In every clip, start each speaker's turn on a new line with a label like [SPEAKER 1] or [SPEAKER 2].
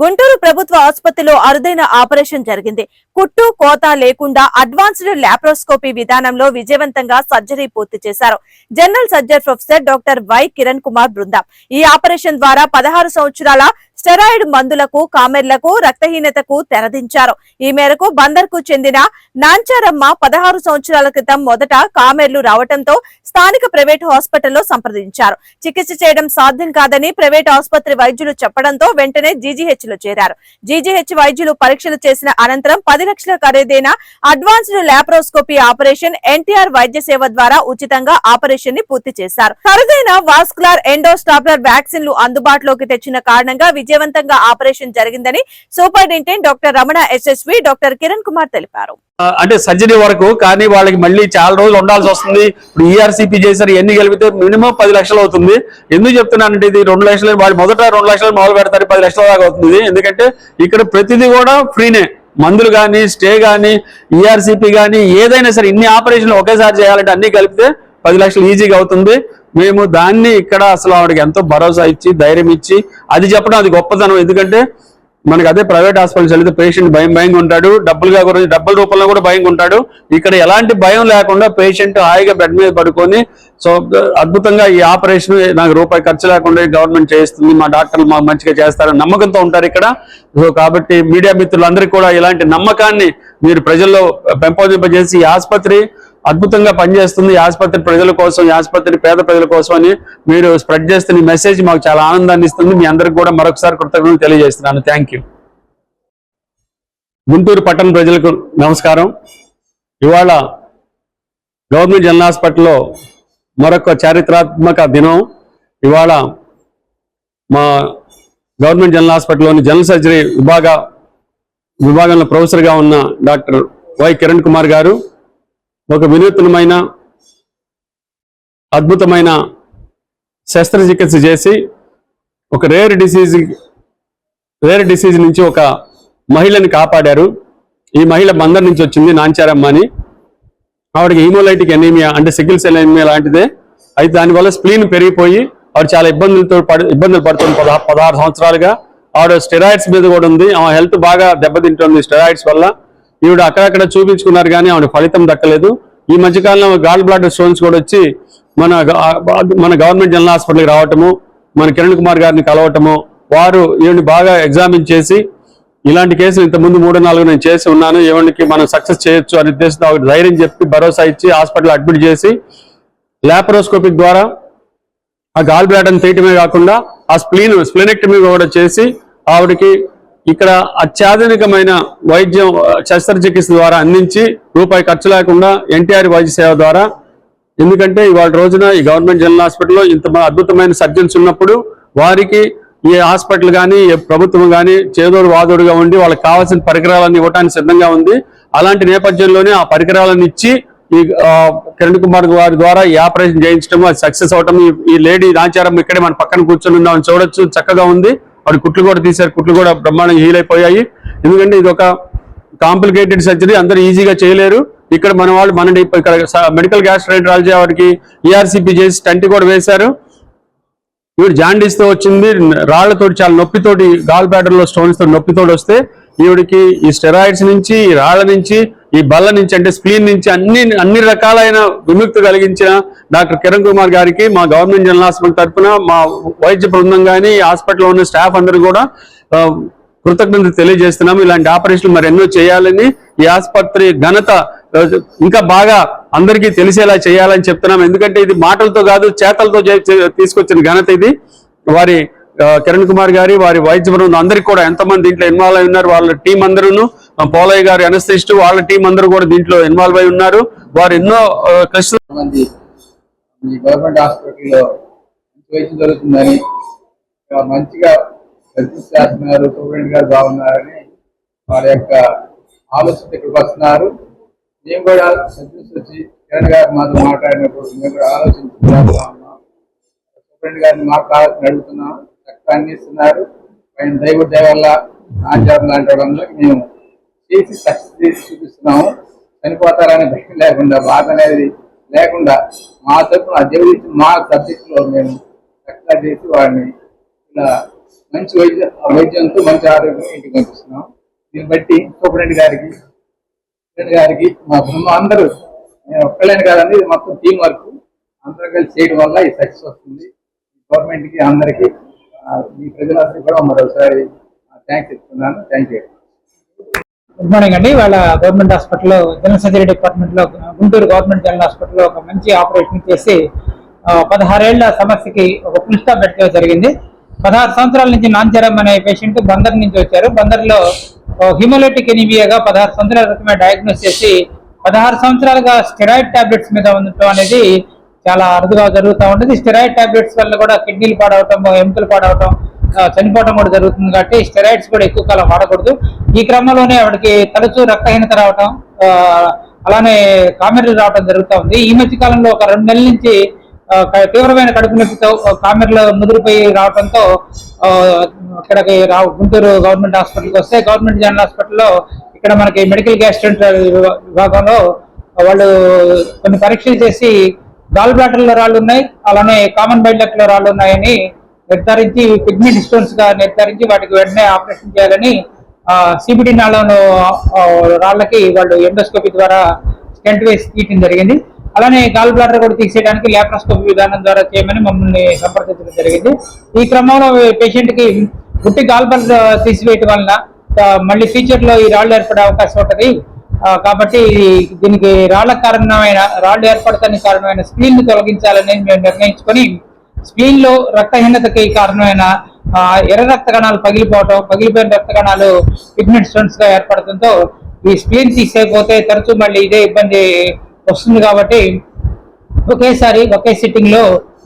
[SPEAKER 1] గుంటూరు ప్రభుత్వ ఆసుపత్రిలో అరుదైన ఆపరేషన్ జరిగింది. కుట్టు కోత లేకుండా అడ్వాన్స్డ్ లాప్రోస్కోపీ విధానంలో విజయవంతంగా సర్జరీ పూర్తి చేశారు. General surgeon professor doctor Y Kiran Kumar బృందం. ఈ ఆపరేషన్ ద్వారా పదహారు సంవత్సరాల స్టెరాయిడ్ మందులకు కామెర్లకు రక్తహీనతకు తెరదించారు. ఈ మేరకు బందర్కు చెందిన నాంచారమ్మ పదహారు సంవత్సరాల క్రితం మొదట కామెర్లు రావటంతో స్థానిక ప్రైవేట్ హాస్పిటల్లో సంప్రదించారు. చికిత్స చేయడం సాధ్యం కాదని ప్రైవేట్ ఆసుపత్రి వైద్యులు చెప్పడంతో వెంటనే జీజీహెచ్లో చేరారు. జీజీహెచ్ వైద్యులు పరీక్షలు చేసిన అనంతరం పది లక్షల ఖరీదైన అడ్వాన్స్డ్ ల్యాప్రోస్కోపీ ఆపరేషన్ ఎన్టీఆర్ వైద్య సేవ ద్వారా ఉచితంగా ఆపరేషన్ని పూర్తి చేశారు. ఖరీదైన వాస్కులర్ ఎండోస్టాప్లర్ వ్యాక్సిన్లు అందుబాటులోకి తెచ్చిన కారణంగా విజయవంతంగా ఆపరేషన్ జరిగిందని superintendent doctor Ramana SSV doctor Kiran Kumar తెలిపారు.
[SPEAKER 2] అంటే సర్జరీ వరకు కానీ వాళ్ళకి మళ్ళీ చాలా రోజులు ఉండాల్సి వస్తుంది. ఇప్పుడు ఈఆర్సీపీ చేశారు ఎన్ని కలిపితే మినిమం పది లక్షలు అవుతుంది. ఎందుకు చెప్తున్నానంటే ఇది రెండు లక్షలు వాళ్ళు మొదట రెండు లక్షలు మొదలు పెడతారు పది లక్షల దాకా అవుతుంది. ఎందుకంటే ఇక్కడ ప్రతిదీ కూడా ఫ్రీనే. మందులు కానీ స్టే కానీ ఈఆర్సీపీ కానీ ఏదైనా సరే ఇన్ని ఆపరేషన్లు ఒకేసారి చేయాలంటే అన్ని కలిపితే పది లక్షలు ఈజీగా అవుతుంది. మేము దాన్ని ఇక్కడ అసలు ఆవిడకి ఎంతో భరోసా ఇచ్చి ధైర్యం ఇచ్చి అది చెప్పడం అది గొప్పతనం. ఎందుకంటే మనకి అదే ప్రైవేట్ హాస్పిటల్స్ వెళ్తే పేషెంట్ భయం భయంగా ఉంటాడు డబ్బులుగా కూడా డబ్బుల రూపంలో కూడా భయంగా ఉంటాడు. ఇక్కడ ఎలాంటి భయం లేకుండా పేషెంట్ హాయిగా బెడ్ మీద పడుకొని సో అద్భుతంగా ఈ ఆపరేషన్ నాకు రూపాయి ఖర్చు లేకుండా గవర్నమెంట్ చేస్తుంది మా డాక్టర్లు మాకు మంచిగా చేస్తారని నమ్మకంతో ఉంటారు ఇక్కడ. సో కాబట్టి మీడియా మిత్రులందరికీ కూడా ఇలాంటి నమ్మకాన్ని మీరు ప్రజల్లో పెంపొందింపజేసి ఈ ఆసుపత్రి అద్భుతంగా పనిచేస్తుంది ఆసుపత్రి ప్రజల కోసం ఈ ఆసుపత్రి పేద ప్రజల కోసం అని మీరు స్ప్రెడ్ చేస్తున్న మెసేజ్ మాకు చాలా ఆనందాన్ని ఇస్తుంది. మీ అందరికి కూడా మరొకసారి కృతజ్ఞతలు తెలియజేస్తున్నాను. థ్యాంక్ యూ గుంటూరు పట్టణ ప్రజలకు నమస్కారం. ఇవాళ గవర్నమెంట్ జనరల్ హాస్పిటల్లో మరొక చారిత్రాత్మక దినం. ఇవాళ మా గవర్నమెంట్ జనరల్ హాస్పిటల్లోని జనరల్ సర్జరీ విభాగ విభాగంలో ప్రొఫెసర్గా ఉన్న డాక్టర్ వై కిరణ్ కుమార్ గారు. ఒక వినూత్నమైన అద్భుతమైన శస్త్రచికిత్స చేసి ఒక రేర్ డిసీజ్ రేర్ డిసీజ్ నుంచి ఒక మహిళని కాపాడారు. ఈ మహిళ బందర్ నుంచి వచ్చింది నాంచారమ్మ అని. ఆవిడకి హీమోలైటిక్ ఎనీమియా అంటే సిగిల్ సెల్ ఎనీమియా లాంటిదే. అయితే దానివల్ల స్ప్లీన్ పెరిగిపోయి ఆవిడ చాలా ఇబ్బందులతో పడు ఇబ్బందులు పడుతుంది పదహా పదహారు సంవత్సరాలుగా. ఆవిడ స్టెరాయిడ్స్ మీద కూడా ఉంది. ఆమె హెల్త్ బాగా దెబ్బతింటుంది స్టెరాయిడ్స్ వల్ల. ఈవిడ అక్కడక్కడ చూపించుకున్నారు కానీ ఆవిడ ఫలితం దక్కలేదు. ఈ మధ్యకాలంలో గాల్ బ్లాడర్ స్టోన్స్ కూడా వచ్చి మన మన గవర్నమెంట్ జనరల్ హాస్పిటల్కి రావటము మన కిరణ్ కుమార్ గారిని కలవటము వారు ఈవిని బాగా ఎగ్జామిన్ చేసి ఇలాంటి కేసులు ఇంతకుముందు మూడు నాలుగు నేను చేసి ఉన్నాను ఈవెంట్కి మనం సక్సెస్ చేయొచ్చు అనే ఉద్దేశంతో ఆవిడ ధైర్యం చెప్పి భరోసా ఇచ్చి హాస్పిటల్ అడ్మిట్ చేసి ల్యాప్రోస్కోపిక్ ద్వారా ఆ గాల్ బ్లాడర్ని తీయటమే కాకుండా ఆ స్ప్లీన్ స్ప్లీనెక్టమీ కూడా చేసి ఆవిడకి ఇక్కడ అత్యాధునికమైన వైద్యం శస్త్రచికిత్స ద్వారా అందించి రూపాయి ఖర్చు లేకుండా ఎన్టీఆర్ వైద్య సేవ ద్వారా. ఎందుకంటే ఇవాళ రోజున ఈ గవర్నమెంట్ జనరల్ హాస్పిటల్లో ఇంత అద్భుతమైన సర్జన్స్ ఉన్నప్పుడు వారికి ఏ హాస్పిటల్ కానీ ఏ ప్రభుత్వం కానీ చేదోడు వాదోడుగా ఉండి వాళ్ళకి కావాల్సిన పరికరాలను ఇవ్వడానికి సిద్ధంగా ఉంది. అలాంటి నేపథ్యంలోనే ఆ పరికరాలను ఇచ్చి ఈ కిరణ్ కుమార్ వారి ద్వారా ఈ ఆపరేషన్ చేయించడం అది సక్సెస్ అవటం ఈ- లేడీ నాచారం ఇక్కడే మన పక్కన కూర్చొని ఉన్నామని చూడొచ్చు చక్కగా ఉంది. వాడు కుట్లు కూడా తీశారు. కుట్లు కూడా బ్రహ్మాండంగా హీల్ అయిపోయాయి. ఎందుకంటే ఇది ఒక కాంప్లికేటెడ్ సర్జరీ అందరూ ఈజీగా చేయలేరు. ఇక్కడ మన వాళ్ళు మన ఇక్కడ మెడికల్ గ్యాస్ట్రైంట్రాలజీ వాడికి ఈఆర్సీపీ చేసి టంటి కూడా వేశారు. ఈవిడ జాండీస్తో వచ్చింది. రాళ్ళతోటి చాలా నొప్పితోటి గాల్ బ్యాటర్లో స్టోన్స్తో స్టోన్స్తో నొప్పితోటి వస్తే ఈవిడికి ఈ స్టెరాయిడ్స్ నుంచి ఈ రాళ్ళ నుంచి ఈ బల్ల నుంచి అంటే స్ప్లీన్ నుంచి అన్ని అన్ని రకాలైన విముక్తి కలిగించిన డాక్టర్ కిరణ్ కుమార్ గారికి మా గవర్నమెంట్ జనరల్ హాస్పిటల్ తరఫున మా వైద్య బృందం కానీ హాస్పిటల్లో ఉన్న స్టాఫ్ అందరూ కూడా కృతజ్ఞత తెలియజేస్తున్నాము. ఇలాంటి ఆపరేషన్లు మరి ఎన్నో చేయాలని ఈ ఆసుపత్రి ఘనత ఇంకా బాగా అందరికీ తెలిసేలా చేయాలని చెప్తున్నాం ఎందుకంటే ఇది మాటలతో కాదు చేతలతో చే- తీసుకొచ్చిన ఘనత ఇది. వారి కిరణ్ కుమార్ గారి వారి వైద్య బృందం అందరికీ కూడా ఎంతమంది దీంట్లో ఇన్వాల్వ్ అయి ఉన్నారు వాళ్ళ టీం అందరూ పోలయ్య గారు అనస్థిస్ట్ వాళ్ళ టీం అందరూ కూడా దీంట్లో ఇన్వాల్వ్ అయి ఉన్నారు. వారు ఎన్నో ఆ, కష్ట
[SPEAKER 3] మంది గవర్నమెంట్ హాస్పిటల్లో మంచి వైద్యం జరుగుతుందని మంచిగా సర్వీస్ చేస్తున్నారు సూపరింటెండెంట్ గారు బాగున్నారని వాళ్ళ యొక్క ఆలోచన ఇక్కడికి వస్తున్నారు. మేము కూడా సర్వీస్ వచ్చి కిరణ్ గారు మాతో మాట్లాడినప్పుడు మేము కూడా ఆలోచించుకుంటా ఉన్నాం. గారిని మాకు కావాల్సిన అడుగుతున్నాం చక్కగా అందిస్తున్నారు ఆయన దైవ దయ వల్ల ఆచారం లాంటి వాళ్ళందరికీ మేము చేసి సక్సెస్ చేసి చూపిస్తున్నాము. చనిపోతారనే భయం లేకుండా బాధ అనేది లేకుండా మా తరఫున దేవుడి మా సబ్జెక్టులో మేము చక్కగా చేసి వాడిని ఇలా మంచి వైద్య వైద్యంతో మంచి ఆరోగ్యం ఇంటికి పంపిస్తున్నాం. దీన్ని బట్టి సూపరింటెండెంట్ గారికి సూపరింటెండెంట్ గారికి మా బృందం అందరూ నేను ఒక్కలేని కాదండి ఇది మొత్తం టీం వర్క్ అందరూ కలిసి చేయడం వల్ల ఈ సక్సెస్ వస్తుంది. గవర్నమెంట్కి అందరికీ మీ ప్రజలందరికీ కూడా మరోసారి థ్యాంక్స్ చెప్తున్నాను. థ్యాంక్ యూ
[SPEAKER 4] గుడ్ మార్నింగ్ అండి. వాళ్ళ గవర్నమెంట్ హాస్పిటల్లో జనరల్ సర్జరీ డిపార్ట్మెంట్లో గుంటూరు గవర్నమెంట్ జనరల్ హాస్పిటల్లో ఒక మంచి ఆపరేషన్ చేసి పదహారేళ్ళ సమస్యకి ఒక ఫుల్ స్టాప్ పెట్టడం జరిగింది. పదహారు సంవత్సరాల నుంచి నాంచరం అనే పేషెంట్ బందర్ నుంచి వచ్చారు. బందర్లో హిమోలైటిక్ ఎనిమియాగా పదహారు సంవత్సరాల క్రితమే డయాగ్నోస్ చేసి పదహారు సంవత్సరాలుగా స్టెరాయిడ్ టాబ్లెట్స్ మీద ఉండటం అనేది చాలా అరుదుగా జరుగుతూ ఉంటుంది స్టెరాయిడ్ టాబ్లెట్స్ వల్ల కూడా కిడ్నీలు పాడవటం ఎముకలు పాడవటం చనిపోవడం కూడా జరుగుతుంది కాబట్టి స్టెరాయిడ్స్ కూడా ఎక్కువ కాలం వాడకూడదు. ఈ క్రమంలోనే ఆవిడకి తరచూ రక్తహీనత రావటం అలానే కామెర్లు రావటం జరుగుతూ ఉంది. ఈ మధ్య కాలంలో ఒక రెండు నెలల నుంచి తీవ్రమైన కడుపు నొప్పితో కామెర్లు ముదిరిపోయి రావడంతో ఇక్కడికి రా గుంటూరు గవర్నమెంట్ హాస్పిటల్కి వస్తే గవర్నమెంట్ జనరల్ హాస్పిటల్లో ఇక్కడ మనకి మెడికల్ గ్యాస్ట్రెంట్ విభాగంలో వాళ్ళు కొన్ని పరీక్షలు చేసి గాల్ బ్లాటర్లో రాళ్ళు ఉన్నాయి అలానే కామన్ బైడ్లెక్లో రాళ్ళు ఉన్నాయని నిర్ధారించి కిడ్నీ డిస్టోన్స్గా నిర్ధారించి వాటికి వెంటనే ఆపరేషన్ చేయాలని సిబిడి నాళంలో రాళ్ళకి వాళ్ళు ఎండోస్కోపీ ద్వారా స్టెంట్ వేసి తీయటం జరిగింది. అలానే గాల్ బ్లాడర్ కూడా తీసేయడానికి ల్యాప్రోస్కోపీ విధానం ద్వారా చేయమని మమ్మల్ని సంప్రదించడం జరిగింది. ఈ క్రమంలో పేషెంట్కి గుట్టి గాల్ బ్లాడర్ తీసివేయటం వలన మళ్ళీ ఫ్యూచర్లో ఈ రాళ్ళు ఏర్పడే అవకాశం ఉంటుంది. కాబట్టి దీనికి రాళ్ళ కారణమైన రాళ్ళు ఏర్పడటానికి కారణమైన స్క్రీన్ను తొలగించాలని మేము నిర్ణయించుకొని స్క్రీన్లో రక్తహీనతకి కారణమైన ఎర్ర రక్త కణాలు పగిలిపోవటం పగిలిపోయిన రక్త కణాలు పిగ్మెంట్ స్టోన్స్గా ఏర్పడటంతో ఈ స్క్రీన్ తీసేయకపోతే తరచూ మళ్ళీ ఇదే ఇబ్బంది వస్తుంది కాబట్టి ఒకేసారి ఒకే సిట్టింగ్లో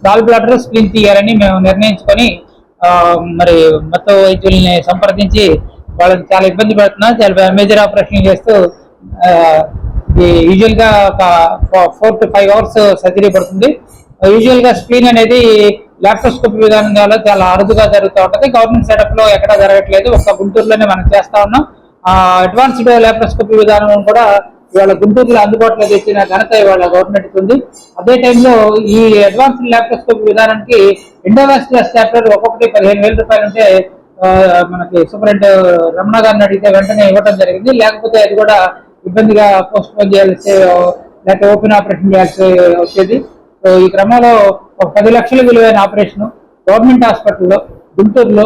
[SPEAKER 4] గాల్ బ్లాడర్ స్క్రీన్ తీయాలని మేము నిర్ణయించుకొని మరి మొత్తం వైద్యుల్ని సంప్రదించి వాళ్ళని చాలా ఇబ్బంది పడుతున్నాం. చాలా మేజర్ ఆపరేషన్ చేస్తూ యూజువల్గా ఒక four to five hours surgery పడుతుంది. యూజువల్గా స్క్రీన్ అనేది ల్యాప్రోస్కోపీ విధానం ద్వారా చాలా అరుదుగా జరుగుతూ ఉంటుంది. గవర్నమెంట్ సెటప్లో ఎక్కడా జరగట్లేదు. ఒక గుంటూరులోనే మనం చేస్తా ఉన్నాం. అడ్వాన్స్డ్ ల్యాప్రోస్కోపీ విధానం కూడా ఇవాళ గుంటూరులో అందుబాటులో తెచ్చిన ఘనత ఇవాళ గవర్నమెంట్ ఉంది. అదే టైంలో ఈ అడ్వాన్స్డ్ ల్యాప్రోస్కోపీ విధానానికి ఇండోవాస్కులర్ స్టాప్లర్ ఒక్కొక్కటి పదిహేను వేల రూపాయలు ఉంటే మనకి సూపరింట్ రమణ గారిని అడిగితే వెంటనే ఇవ్వడం జరిగింది. లేకపోతే అది కూడా ఇబ్బందిగా పోస్ట్ పోన్ చేయాల్సి లేకపోతే ఓపెన్ ఆపరేషన్ చేయాల్సి వచ్చేది. సో ఈ క్రమంలో ఒక పది లక్షల విలువైన ఆపరేషన్ గవర్నమెంట్ హాస్పిటల్లో గుంటూరులో